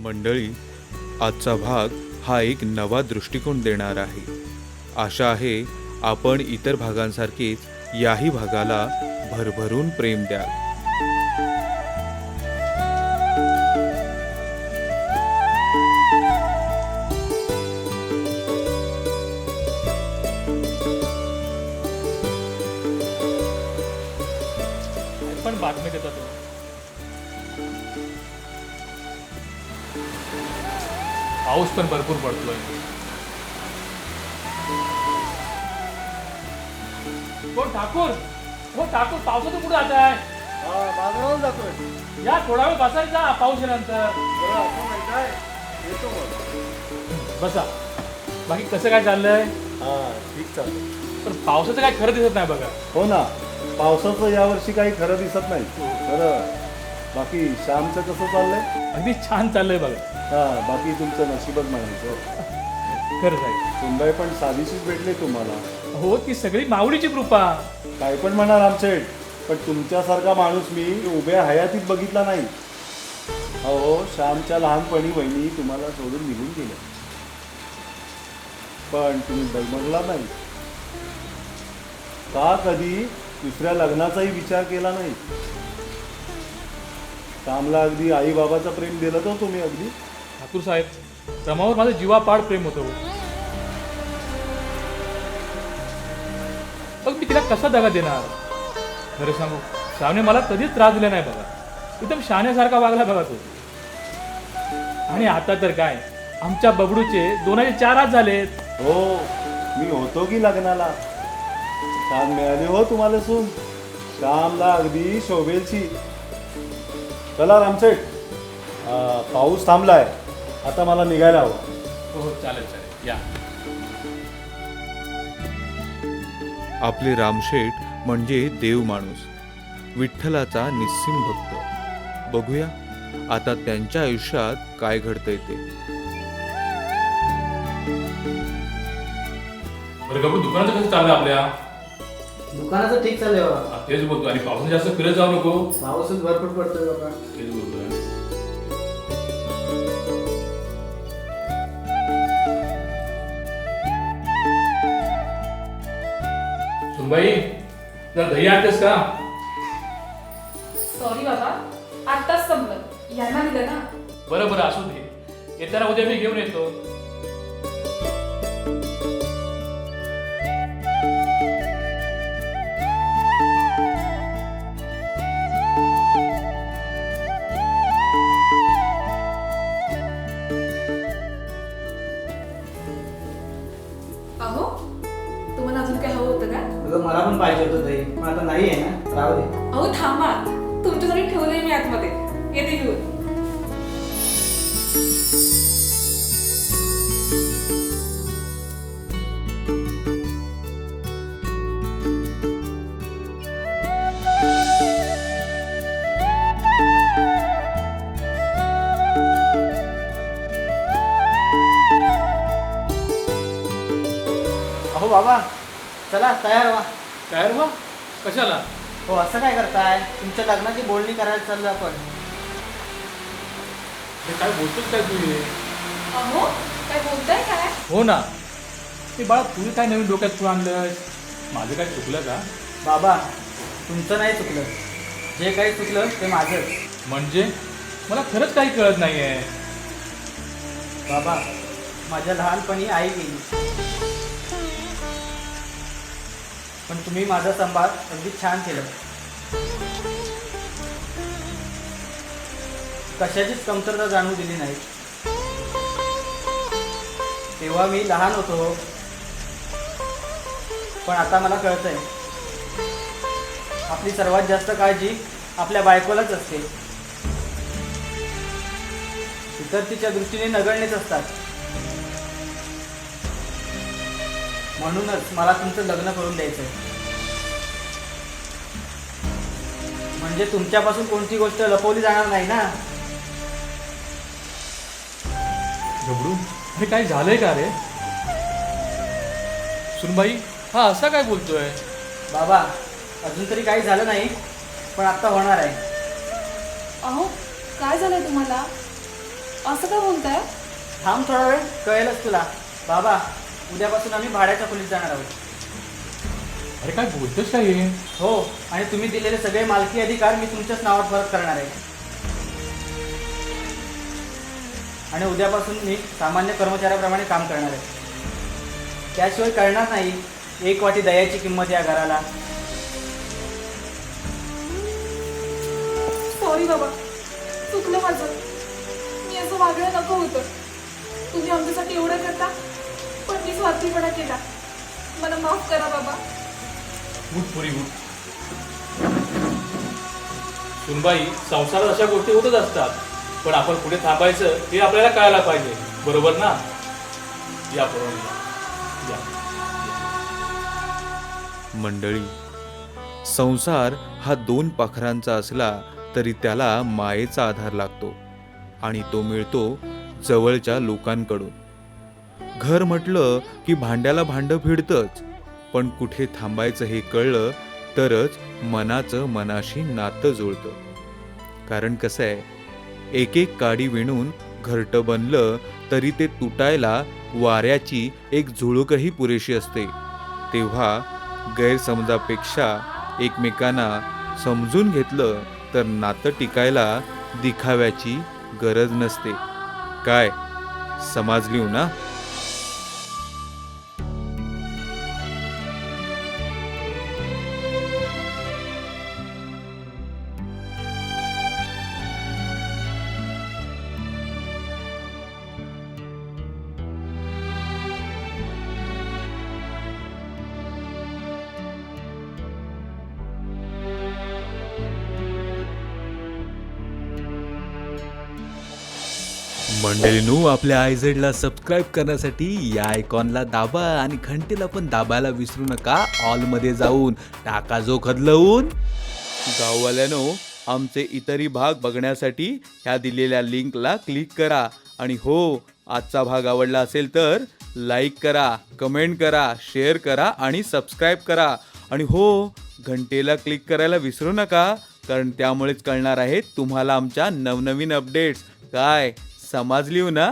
मंडळी आजचा भाग हा एक नवा दृष्टिकोन देणार आहे. आशा आहे आपण इतर भागांसारखेच याही भागाला भरभरून प्रेम द्याल. पण बातमी देतात पाऊस पण भरपूर पडतोय. हो ठाकूर हो ठाकूर पावसातून कुठे जात आहे? बाजारावर जातोय. या थोडा वेळ बसायचा पाऊस नंतर बरं असं म्हणताय येतो मग. बसा. बाकी कसं काय चाललंय? हा ठीक चालतं पण पावसाचं काय खरं दिसत नाही बघा. हो ना पावसाचं यावर्षी काही खरं दिसत नाही. खरं बाकी श्यामचं कसं चाललंय? अगदी छान चाललंय बघा. हा बाकी तुमचं नशीबच म्हणायचं. खरंच आहे. सुनबाई पण साधीशीच भेटले तुम्हाला. हो ती सगळी माऊलीची कृपा. काय पण म्हणाल आमचे पण तुमच्यासारखा माणूस मी उभ्या हयातीत बघितला नाही. अहो श्यामच्या लहानपणी वहिनी तुम्हाला सोडून निघून गेल्या. पण तुम्ही डगमगला नाही. का कधी दुसऱ्या लग्नाचाही विचार केला नाही? श्यामला अगदी आई बाबाचं प्रेम दिलं तर तुम्ही अगदी. ठाकूर साहेब रमावर माझं जीवापाड प्रेम होतं मग मी तिला कसा दगा देणार? खरं सांगू श्रावणे मला कधीच त्रास दिला नाही बघा. एकदम शहाण्यासारखा वागला बघा तो. आणि आता तर काय आमच्या बबडूचे दोनाचे चार हात झालेत. हो मी होतो की लग्नाला? छान मिळाली हो तुम्हाला सून. श्यामला अगदी शोभेलची. चला रामसेठ अं, पाऊस थांबलाय. आता मला निघायला हवं. हो हो चालेल चालेल. या. आपले रामशेठ म्हणजे देव माणूस विठ्ठलाचा निस्सिम भक्त. बघूया आता त्यांच्या आयुष्यात काय घडतंय ते. बरं गबू दुकानाचं कसं चाललं आपल्या? दुकानाचं ठीक चाललंय बाबा. हा, तेच बोलतो. आणि पावसाने जास्त फिरत जाऊ नको. पाऊसच भरपूर पडतोय बाबा. तेच बोलतोय. सुनबाई जरा दही आणतेस का? सॉरी बाबा आत्ताच संपलं. यांना दिलं ना? बरं बरं असू दे. येताना उद्या मी घेऊन येतो. अगं मला पण पाहिजे होतं दही. पण आता नाही आहे ना. राहू दे. अहो थांबा. तुमच्यासाठी ठेवलंय मी आतमध्ये. येते घेऊन. अहो बाबा. चला तयार व्हा. काय रे कशाला? हो असं काय करताय? तुमच्या लग्नाची बोलणी करायला चाललो आपण. हे काय बोलतोस काय तू हे? अहो काय बोलताय काय? हो ना. ते बाळा तुझी काय नवीन डोक्यात तू आणलंस माझं काय चुकलं का? बाबा तुमचं नाही चुकलं. जे काही चुकलं ते माझंच. म्हणजे? मला खरंच काही कळत नाहीये. बाबा माझ्या लहानपणी आई गेली. पण तुम्ही माझा संभाळ अगदी छान केलं. कशाचीच कमतरता जाणू दिली नाही. तेव्हा मी लहान होतो. पण आता मला कळतंय आपली सर्वात जास्त काळजी आपल्या बायकोलाच असते. इतर तिच्या दृष्टीने नगळणेच असतात. म्हणूनच मला तुमचं लग्न करून द्यायचंय. म्हणजे तुमच्यापासून कोणती गोष्ट लपवली जाणार नाही ना? गबडू अरे काय झालंय का रे? सुनबाई हा असा काय बोलतोय? बाबा अजून तरी काही झालं नाही पण आत्ता होणार आहे. अहो काय झालंय तुम्हाला? असं का बोलताय? थांब थोडा वेळ कळेलच तुला. बाबा उद्यापासून आम्ही भाड्याच्या खोलीत जाणार आहोत. अरे काय बोलतोस काय हे? हो आणि तुम्ही दिलेले सगळे मालकी अधिकार मी तुमच्याच नावावर परत करणार आहे. आणि उद्यापासून मी सामान्य कर्मचाऱ्याप्रमाणे काम करणार आहे. त्याशिवाय कळणार नाही. एक वाटी दयाची किंमत या घराला. सॉरी बाबा चुकलं माझं. मी असं वागणं नको होतं. तुम्ही आमच्यासाठी एवढं करता? मी स्वार्थीपणा केला. मला माफ करा बाबा. उठ पुरी उठ सुनबाई संसारात अशा गोष्टी होतच असतात. पण आपण पुढे थांबायचं हे आपल्याला कळायला पाहिजे. बरोबर ना? या बरोबर या. मंडळी संसार हा दोन पाखरांचा असला तरी त्याला मायेचा आधार लागतो आणि तो मिळतो जवळच्या लोकांकडून. घर म्हटलं की भांड्याला भांडं भिडतंच. पण कुठे थांबायचं हे कळलं तरच मनाचं मनाशी नातं जुळतं. कारण कसं आहे एक एक काडी विणून घरटं बनलं तरी ते तुटायला वाऱ्याची एक झुळूकही पुरेशी असते. तेव्हा गैरसमजापेक्षा एकमेकांना समजून घेतलं तर नातं टिकायला दिखाव्याची गरज नसते. काय? समजलीव ना? मंडळीनू आपल्या आयझेडला सबस्क्राईब करण्यासाठी या आयकॉनला दाबा आणि घंटेला पण दाबायला विसरू नका. ऑलमध्ये जाऊन टाका जो खदलवून गाववाल्यानो आमचे इतरही भाग बघण्यासाठी ह्या दिलेल्या लिंकला क्लिक करा. आणि हो आजचा भाग आवडला असेल तर लाईक करा कमेंट करा शेअर करा आणि सबस्क्राईब करा. आणि हो घंटेला क्लिक करायला विसरू नका कारण त्यामुळेच कळणार आहेत तुम्हाला आमच्या नवनवीन अपडेट्स काय? समजली ना?